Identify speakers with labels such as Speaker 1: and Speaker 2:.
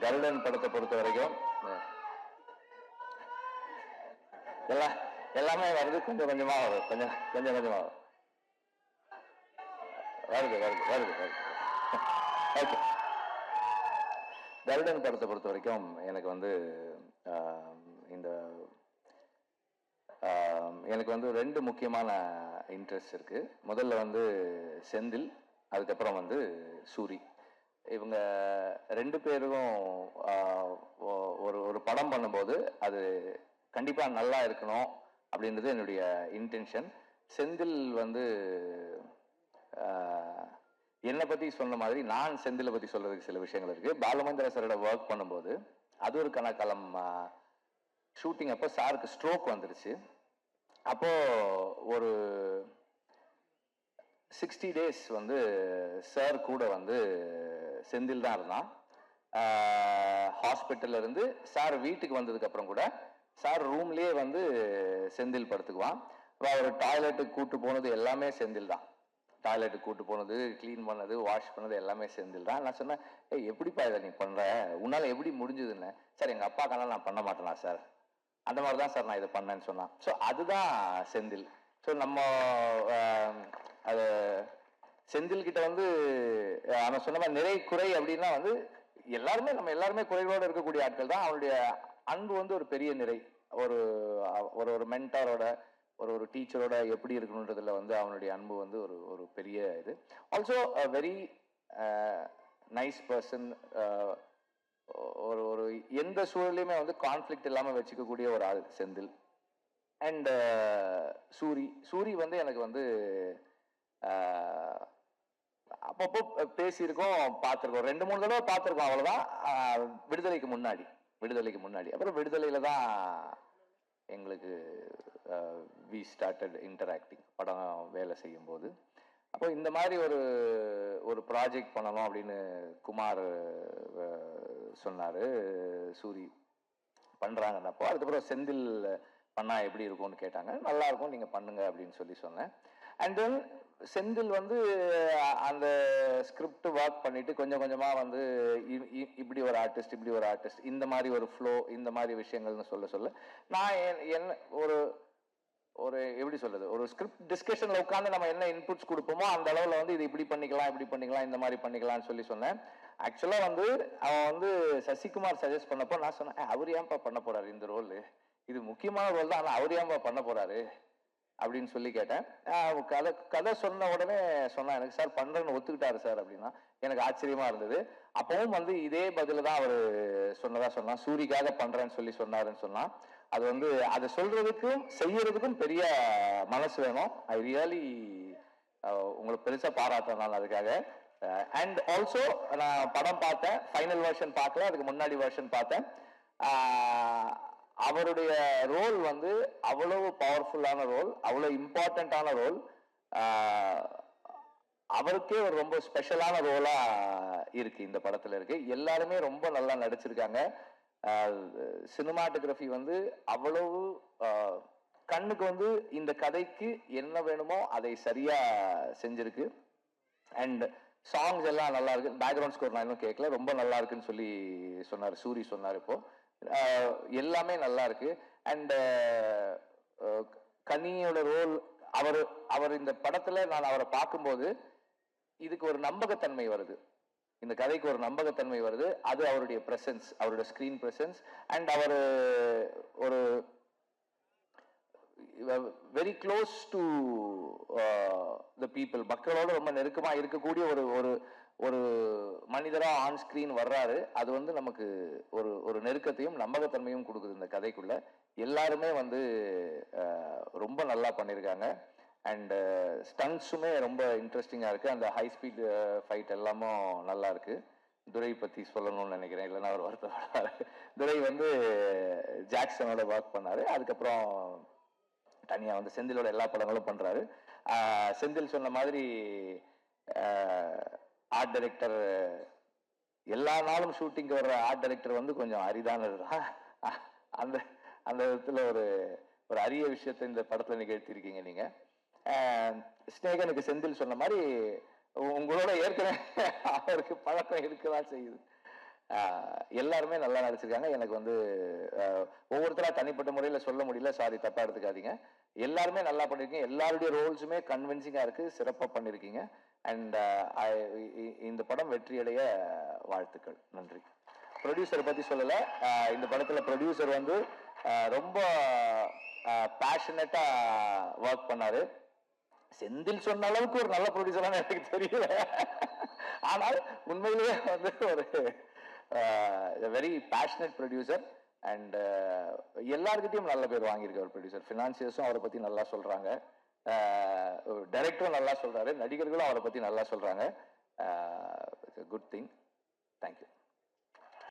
Speaker 1: கருடன் படத்தை பொறுத்த வரைக்கும் எல்லாம் எல்லாமே வருது. கொஞ்சம் கொஞ்சமா வரும். கொஞ்சம் கொஞ்சம் கொஞ்சமா வரும். வருது வருது வருது வருது. ஓகே. கருடன் படத்தை பொறுத்த வரைக்கும் எனக்கு வந்து இந்த எனக்கு வந்து ரெண்டு முக்கியமான இன்ட்ரெஸ்ட் இருக்கு. முதல்ல வந்து செந்தில் அதுக்கப்புறம் வந்து சூரி. இவங்க ரெண்டு பேரும் ஒ- ஒரு ஒரு படம் பண்ணும்போது அது கண்டிப்பாக நல்லா இருக்கணும் அப்படின்றது என்னுடைய இன்டென்ஷன் செந்தில் வந்து என்னை பற்றி சொன்ன மாதிரி நான் செந்திலை பற்றி சொல்கிறதுக்கு சில விஷயங்கள் இருக்குது பாலமந்திர சாரோட ஒர்க் பண்ணும்போது அது ஒரு கணக்காலம் ஷூட்டிங் அப்போ சாருக்கு ஸ்ட்ரோக் வந்துருச்சு. அப்போது ஒரு சிக்ஸ்டி டேஸ் வந்து சார் கூட வந்து செந்தில் தான் இருந்தான் ஹாஸ்பிட்டல்ல இருந்து சார் வீட்டுக்கு வந்ததுக்கு அப்புறம் கூட சார் ரூம்லயே வந்து செந்தில் படுத்துக்குவான். அப்புறம் அவர் டாய்லெட்டுக்கு கூட்டு போனது எல்லாமே செந்தில் தான் டாய்லெட்டுக்கு கூட்டு போனது க்ளீன் பண்ணது வாஷ் பண்ணது எல்லாமே செந்தில் தான் நான் சொன்னேன் ஏய் எப்படிப்பா இதை நீ பண்ற? உன்னால எப்படி முடிஞ்சதுன்னு? சார் எங்க அப்பாக்கான நான் பண்ண மாட்டேனா சார்? அந்த மாதிரி தான் சார் நான் இதை பண்ணேன்னு சொன்னான். ஸோ அதுதான் செந்தில். ஸோ நம்ம அது செந்தில் கிட்ட வந்து அவன் சொன்ன மாதிரி நிறை குறை அப்படின்னா வந்து எல்லாருமே நம்ம எல்லாருமே குறைகளோட இருக்கக்கூடிய ஆட்கள் தான். அவனுடைய அன்பு வந்து ஒரு பெரிய நிறை. ஒரு ஒரு ஒரு மென்டாரோட ஒரு ஒரு டீச்சரோட எப்படி இருக்கணுன்றதுல வந்து அவனுடைய அன்பு வந்து ஒரு ஒரு பெரிய இது. ஆல்சோ வெரி நைஸ் பர்சன் ஒரு ஒரு எந்த சூழலையுமே வந்து கான்ஃப்ளிக்ட் இல்லாமல் வச்சுக்கக்கூடிய ஒரு ஆள் செந்தில். அண்ட் சூரி சூரி வந்து எனக்கு வந்து அப்பப்போ பேசியிருக்கோம் பார்த்துருக்கோம். ரெண்டு மூணு தடவை பார்த்துருக்கோம் அவ்வளோதான் விடுதலைக்கு முன்னாடி. விடுதலைக்கு முன்னாடி. அப்புறம் விடுதலையில் தான் எங்களுக்கு வி ஸ்டார்டட் இன்டராக்டிங் படம் வேலை செய்யும்போது. அப்போ இந்த மாதிரி ஒரு ஒரு ப்ராஜெக்ட் பண்ணணும் அப்படின்னு குமார் சொன்னார். சூரி பண்ணுறாங்கன்னப்போ அதுக்கப்புறம் செந்தில் பண்ணால் எப்படி இருக்கும்னு கேட்டாங்க. நல்லா இருக்கும் நீங்க பண்ணுங்க அப்படின்னு சொல்லி சொன்னேன். அண்ட் தென் செந்தில் வந்து அந்த ஸ்கிரிப்ட் ஒர்க் பண்ணிட்டு கொஞ்சம் கொஞ்சமாக வந்து இ- இ- இப்படி ஒரு ஆர்டிஸ்ட் இப்படி ஒரு ஆர்டிஸ்ட் இந்த மாதிரி ஒரு ஃப்ளோ இந்த மாதிரி விஷயங்கள்னு சொல்ல சொல்ல நான் என்- என்ன ஒரு ஒரு எப்படி சொல்றது ஒரு ஸ்கிரிப்ட் டிஸ்கஷனில் உட்காந்து நம்ம என்ன இன்புட்ஸ் கொடுப்போமோ அந்த அளவில் வந்து இது இப்படி பண்ணிக்கலாம் இப்படி பண்ணிக்கலாம் இந்த மாதிரி பண்ணிக்கலாம்னு சொல்லி சொன்னேன். ஆக்சுவலாக வந்து அவன் வந்து சசிகுமார் சஜஸ்ட் பண்ணப்போ நான் சொன்னேன் அவர் ஏன்பா பண்ண போறாரு இந்த ரோல் இது முக்கியமான ரோல் தான் ஆனால் அவர் ஏன்பா பண்ண போறாரு? அப்படின்னு சொல்லி கேட்டேன். கதை கதை சொன்ன உடனே சொன்னா எனக்கு சார் பண்றேன்னு ஒத்துக்கிட்டாரு சார் அப்படின்னா எனக்கு ஆச்சரியமா இருந்தது. அப்பவும் வந்து இதே பதில தான் அவர் சொன்னதா சொன்னா சூரிக்காக பண்றேன்னு சொல்லி சொன்னாருன்னு சொன்னா அது வந்து அதை சொல்றதுக்கும் செய்யறதுக்கும் பெரிய மனசு வேணும். ஐ ரியலி உங்களை பெருசா பாராட்டுறேன் நான் அதுக்காக. அண்ட் ஆல்சோ நான் படம் பார்த்தேன். ஃபைனல் வெர்ஷன் பார்க்கல. அதுக்கு முன்னாடி வெர்ஷன் பார்த்தேன். அவருடைய ரோல் வந்து அவ்வளவு பவர்ஃபுல்லான ரோல் அவ்வளவு இம்பார்ட்டண்ட்டான ரோல் அவருக்கே ஒரு ரொம்ப ஸ்பெஷலான ரோலா இருக்கு இந்த படத்துல இருக்கு. எல்லாருமே ரொம்ப நல்லா நடிச்சிருக்காங்க. சினிமாட்டோகிராஃபி வந்து அவ்வளவு கண்ணுக்கு வந்து இந்த கதைக்கு என்ன வேணுமோ அதை சரியா செஞ்சிருக்கு. அண்ட் சாங்ஸ் எல்லாம் நல்லா இருக்கு. பேக்ரவுண்ட் ஸ்கோர் நான் இன்னும் கேட்கல ரொம்ப நல்லா இருக்குன்னு சொல்லி சொன்னார் சூரி சொன்னார் இப்போ. எல்லாமே நல்லா இருக்கு. அண்ட் கனியோட ரோல் அவர் அவர் இந்த படத்துல நான் அவரை பார்க்கும்போது இதுக்கு ஒரு நம்பகத்தன்மை வருது. இந்த கதைக்கு ஒரு நம்பகத்தன்மை வருது. அது அவருடைய பிரசன்ஸ் அவருடைய ஸ்கிரீன் பிரசன்ஸ் அண்ட் அவர் ஒரு very close to the people மக்களோட ரொம்ப நெருக்கமாக இருக்கக்கூடிய ஒரு ஒரு ஒரு மனிதராக ஆன் ஸ்க்ரீன் வர்றாரு. அது வந்து நமக்கு ஒரு ஒரு நெருக்கத்தையும் நம்பகத்தன்மையும் கொடுக்குது இந்த கதைக்குள்ள. எல்லாருமே வந்து ரொம்ப நல்லா பண்ணியிருக்காங்க அண்டு ஸ்டன்ஸுமே ரொம்ப இன்ட்ரெஸ்டிங்காக இருக்குது அந்த ஹை ஸ்பீட் ஃபைட் எல்லாமும் நல்லா இருக்குது துரை பற்றி சொல்லணும்னு நினைக்கிறேன். இல்லைன்னா அவர் வருத்தப்படுறாரு துரை வந்து ஜாக்சனோட ஒர்க் பண்ணார். அதுக்கப்புறம் தனியாக வந்து செந்திலோட எல்லா படங்களும் பண்ணுறாரு செந்தில் சொன்ன மாதிரி ஆர்ட் டைரக்டர் எல்லா நாளும் ஷூட்டிங்க்கு வர்ற ஆர்ட் டைரக்டர் வந்து கொஞ்சம் அரிதானது தான் அந்த அந்த விதத்தில் ஒரு ஒரு அரிய விஷயத்தை இந்த படத்தில் நிகழ்த்தியிருக்கீங்க நீங்கள் ஆஹ் ஸ்நேகனுக்கு செந்தில் சொன்ன மாதிரி உங்களோட ஏற்கனவே அவருக்கு பழக்கம் இருக்கதான் செய்யுது. எல்லாருமே நல்லா நடிச்சிருக்காங்க. எனக்கு வந்து ஒவ்வொருத்தராக ஒவ்வொருத்தரா தனிப்பட்ட முறையில் சொல்ல முடியல. சாரி தப்பாக எடுத்துக்காதீங்க. எல்லாருமே நல்லா பண்ணியிருக்கீங்க எல்லாருடைய ரோல்ஸுமே கன்வின்சிங்காக இருக்குது சிறப்பாக பண்ணியிருக்கீங்க அண்ட் uh, இந்த படம் வெற்றியடைய வாழ்த்துக்கள். நன்றி. ப்ரொடியூசரை பத்தி சொல்லல. இந்த படத்துல ப்ரொடியூசர் வந்து ரொம்ப பேஷனட்டா ஒர்க் பண்ணாரு. செந்தில் சொன்ன அளவுக்கு ஒரு நல்ல ப்ரொடியூசரான எனக்கு தெரியல. ஆனால் உண்மையிலேயே வந்து ஒரு வெரி பேஷனட் ப்ரொடியூசர் அண்ட் எல்லாருக்கிட்டையும் நல்ல பேர் வாங்கியிருக்கார் ப்ரொடியூசர் ஃபினான்சியர்ஸும் அவரை பத்தி நல்லா சொல்றாங்க. டைரக்டரும் நல்லா சொல்கிறாரு நடிகர்களும் அவரை பற்றி நல்லா சொல்கிறாங்க குட் திங் தேங்க்யூ